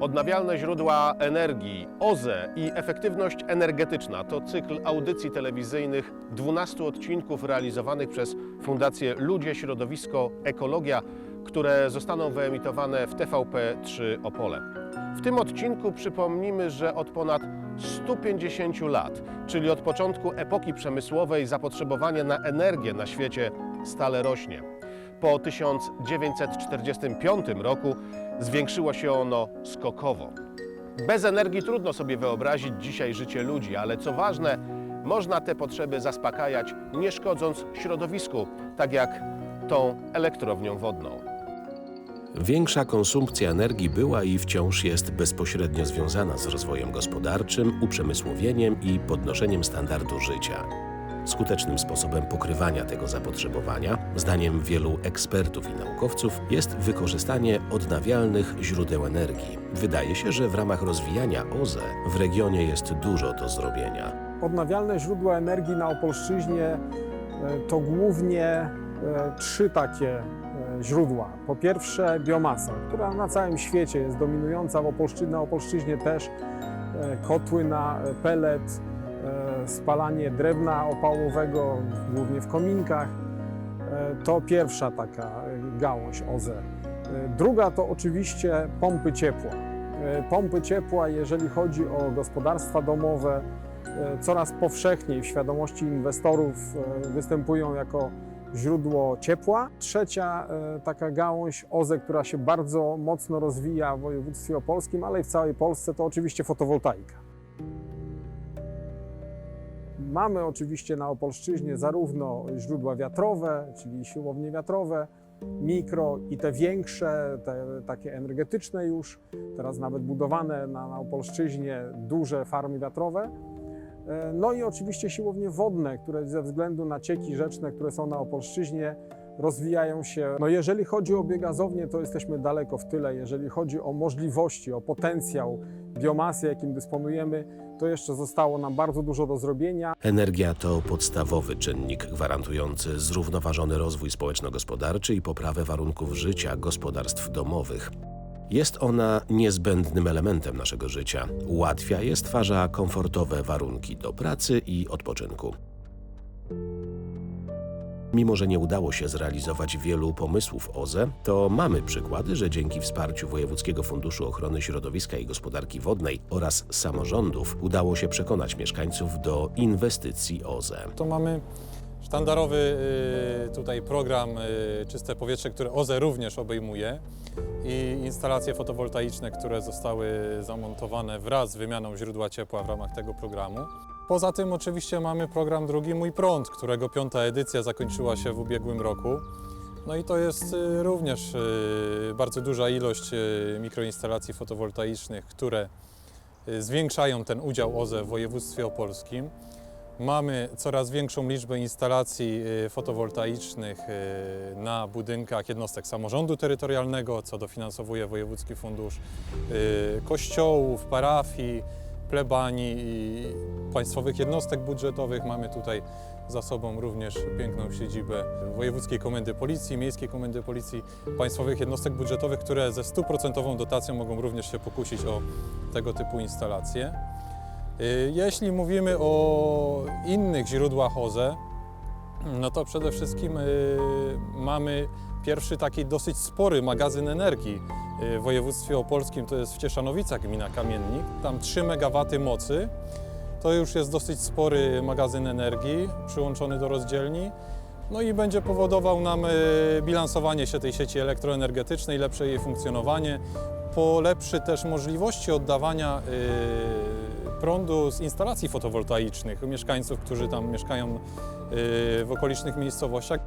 Odnawialne źródła energii, OZE i efektywność energetyczna to cykl audycji telewizyjnych 12 odcinków realizowanych przez Fundację Ludzie, Środowisko, Ekologia, które zostaną wyemitowane w TVP3 Opole. W tym odcinku przypomnimy, że od ponad 150 lat, czyli od początku epoki przemysłowej, zapotrzebowanie na energię na świecie stale rośnie. Po 1945 roku zwiększyło się ono skokowo. Bez energii trudno sobie wyobrazić dzisiaj życie ludzi, ale co ważne, można te potrzeby zaspokajać, nie szkodząc środowisku, tak jak tą elektrownią wodną. Większa konsumpcja energii była i wciąż jest bezpośrednio związana z rozwojem gospodarczym, uprzemysłowieniem i podnoszeniem standardu życia. Skutecznym sposobem pokrywania tego zapotrzebowania, zdaniem wielu ekspertów i naukowców, jest wykorzystanie odnawialnych źródeł energii. Wydaje się, że w ramach rozwijania OZE w regionie jest dużo do zrobienia. Odnawialne źródła energii na Opolszczyźnie e, to głównie e, trzy takie e, źródła. Po pierwsze biomasa, która na całym świecie jest dominująca, w Opolszczyźnie, na Opolszczyźnie też kotły na pelet, spalanie drewna opałowego, głównie w kominkach. E, To pierwsza taka e, gałąź OZE. E, Druga to oczywiście pompy ciepła. E, Pompy ciepła, jeżeli chodzi o gospodarstwa domowe, e, coraz powszechniej w świadomości inwestorów e, występują jako źródło ciepła. Trzecia e, taka gałąź OZE, która się bardzo mocno rozwija w województwie opolskim, ale i w całej Polsce, to oczywiście fotowoltaika. Mamy oczywiście na Opolszczyźnie zarówno źródła wiatrowe, czyli siłownie wiatrowe, mikro i te większe, te takie energetyczne już, teraz nawet budowane na, na Opolszczyźnie duże farmy wiatrowe. E, No i oczywiście siłownie wodne, które ze względu na cieki rzeczne, które są na Opolszczyźnie, rozwijają się. No jeżeli chodzi o biogazownię, to jesteśmy daleko w tyle. Jeżeli chodzi o możliwości, o potencjał biomasy, jakim dysponujemy, to jeszcze zostało nam bardzo dużo do zrobienia. Energia to podstawowy czynnik gwarantujący zrównoważony rozwój społeczno-gospodarczy i poprawę warunków życia gospodarstw domowych. Jest ona niezbędnym elementem naszego życia. Ułatwia i stwarza komfortowe warunki do pracy i odpoczynku. Mimo, że nie udało się zrealizować wielu pomysłów OZE, to mamy przykłady, że dzięki wsparciu Wojewódzkiego Funduszu Ochrony Środowiska i Gospodarki Wodnej oraz samorządów udało się przekonać mieszkańców do inwestycji OZE. To mamy sztandarowy y, tutaj program y, Czyste Powietrze, który OZE również obejmuje i instalacje fotowoltaiczne, które zostały zamontowane wraz z wymianą źródła ciepła w ramach tego programu. Poza tym oczywiście mamy program drugi Mój Prąd, którego piąta edycja zakończyła się w ubiegłym roku. No i to jest y, również y, bardzo duża ilość y, mikroinstalacji fotowoltaicznych, które zwiększają ten udział OZE w województwie opolskim. Mamy coraz większą liczbę instalacji fotowoltaicznych na budynkach jednostek samorządu terytorialnego, co dofinansowuje Wojewódzki Fundusz Kościołów, parafii, plebanii i państwowych jednostek budżetowych. Mamy tutaj za sobą również piękną siedzibę Wojewódzkiej Komendy Policji, Miejskiej Komendy Policji, państwowych jednostek budżetowych, które ze stuprocentową dotacją mogą również się pokusić o tego typu instalacje. Y, Jeśli mówimy o innych źródłach OZE, no to przede wszystkim y, mamy pierwszy taki dosyć spory magazyn energii w województwie opolskim, to jest w Cieszanowicach gmina Kamiennik. Tam 3 MW mocy. To już jest dosyć spory magazyn energii przyłączony do rozdzielni. No i będzie powodował nam y, bilansowanie się tej sieci elektroenergetycznej, lepsze jej funkcjonowanie, polepszy też możliwości oddawania y, prądu z instalacji fotowoltaicznych mieszkańców, którzy tam mieszkają y, w okolicznych miejscowościach.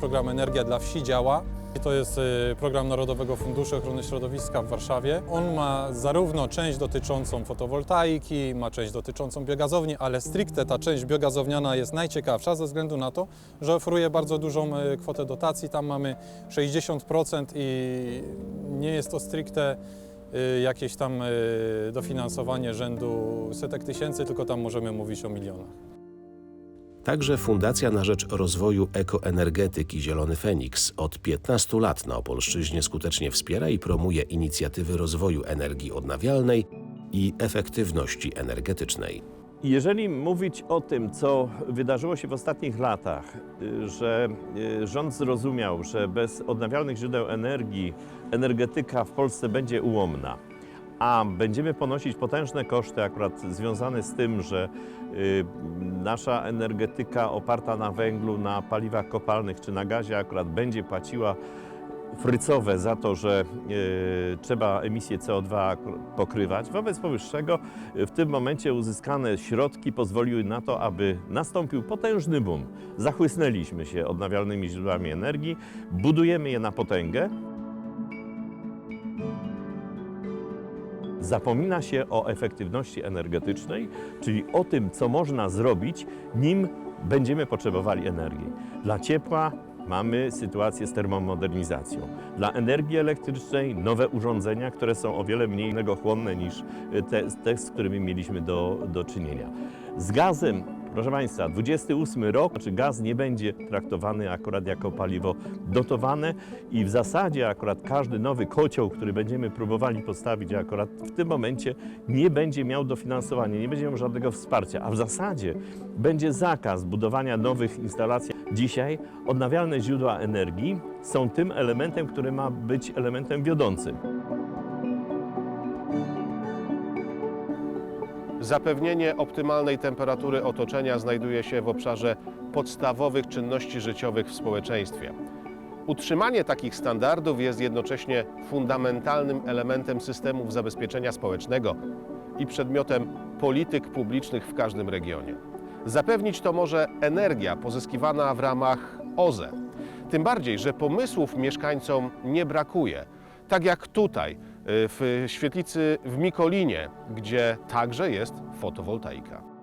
Program Energia dla Wsi działa. To jest y, program Narodowego Funduszu Ochrony Środowiska w Warszawie. On ma zarówno część dotyczącą fotowoltaiki, ma część dotyczącą biogazowni, ale stricte ta część biogazowniana jest najciekawsza ze względu na to, że oferuje bardzo dużą y, kwotę dotacji. Tam mamy 60% i nie jest to stricte y, jakieś tam dofinansowanie rzędu setek tysięcy, tylko tam możemy mówić o milionach. Także Fundacja na Rzecz Rozwoju Ekoenergetyki Zielony Feniks od 15 lat na Opolszczyźnie skutecznie wspiera i promuje inicjatywy rozwoju energii odnawialnej i efektywności energetycznej. Jeżeli mówić o tym, co wydarzyło się w ostatnich latach, że y, rząd zrozumiał, że bez odnawialnych źródeł energii energetyka w Polsce będzie ułomna, a będziemy ponosić potężne koszty akurat związane z tym, że y, nasza energetyka oparta na węglu, na paliwach kopalnych czy na gazie akurat będzie płaciła frycowe za to, że e, trzeba emisję CO2 ak- pokrywać. Wobec powyższego e, w tym momencie uzyskane środki pozwoliły na to, aby nastąpił potężny boom. Zachłysnęliśmy się odnawialnymi źródłami energii, budujemy je na potęgę. Zapomina się o efektywności energetycznej, czyli o tym, co można zrobić, nim będziemy potrzebowali energii. Dla ciepła mamy sytuację z termomodernizacją. Dla energii elektrycznej nowe urządzenia, które są o wiele mniej energochłonne niż te, te z którymi mieliśmy do, do czynienia. Z gazem, proszę Państwa, 28 rok, znaczy gaz nie będzie traktowany akurat jako paliwo dotowane i w zasadzie akurat każdy nowy kocioł, który będziemy próbowali postawić akurat w tym momencie nie będzie miał dofinansowania, nie będzie miał żadnego wsparcia, a w zasadzie będzie zakaz budowania nowych instalacji. Dzisiaj odnawialne źródła energii są tym elementem, który ma być elementem wiodącym. Zapewnienie optymalnej temperatury otoczenia znajduje się w obszarze podstawowych czynności życiowych w społeczeństwie. Utrzymanie takich standardów jest jednocześnie fundamentalnym elementem systemów zabezpieczenia społecznego i przedmiotem polityk publicznych w każdym regionie. Zapewnić to może energia pozyskiwana w ramach OZE. Tym bardziej, że pomysłów mieszkańcom nie brakuje. Tak jak tutaj, w świetlicy w Mikolinie, gdzie także jest fotowoltaika.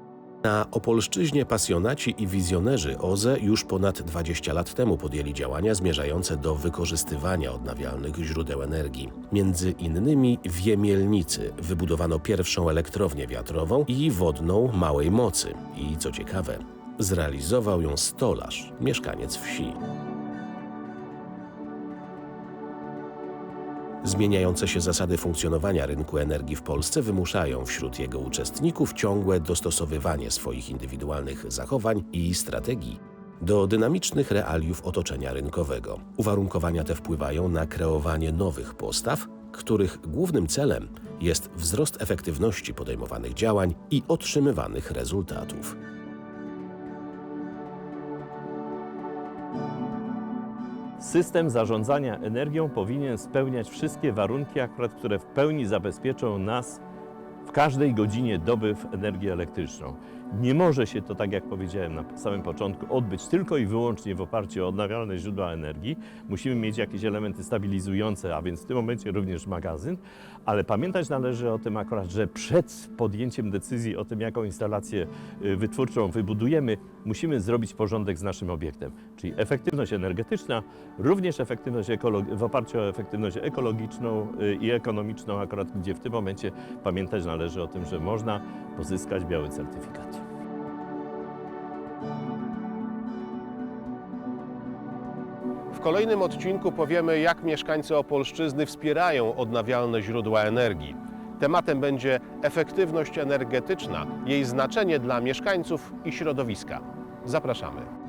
Na Opolszczyźnie pasjonaci i wizjonerzy OZE już ponad 20 lat temu podjęli działania zmierzające do wykorzystywania odnawialnych źródeł energii. Między innymi w Jemielnicy wybudowano pierwszą elektrownię wiatrową i wodną małej mocy. I co ciekawe, zrealizował ją stolarz, mieszkaniec wsi. Zmieniające się zasady funkcjonowania rynku energii w Polsce wymuszają wśród jego uczestników ciągłe dostosowywanie swoich indywidualnych zachowań i strategii do dynamicznych realiów otoczenia rynkowego. Uwarunkowania te wpływają na kreowanie nowych postaw, których głównym celem jest wzrost efektywności podejmowanych działań i otrzymywanych rezultatów. System zarządzania energią powinien spełniać wszystkie warunki, akurat, które w pełni zabezpieczą nas w każdej godzinie doby w energię elektryczną. Nie może się to, tak jak powiedziałem na samym początku, odbyć tylko i wyłącznie w oparciu o odnawialne źródła energii. Musimy mieć jakieś elementy stabilizujące, a więc w tym momencie również magazyn, ale pamiętać należy o tym akurat, że przed podjęciem decyzji o tym, jaką instalację y, wytwórczą wybudujemy, musimy zrobić porządek z naszym obiektem. Czyli efektywność energetyczna, również efektywność w oparciu o efektywność ekologiczną y, i ekonomiczną, akurat gdzie w tym momencie pamiętać należy o tym, że można pozyskać biały certyfikat. W kolejnym odcinku powiemy, jak mieszkańcy Opolszczyzny wspierają odnawialne źródła energii. Tematem będzie efektywność energetyczna, jej znaczenie dla mieszkańców i środowiska. Zapraszamy.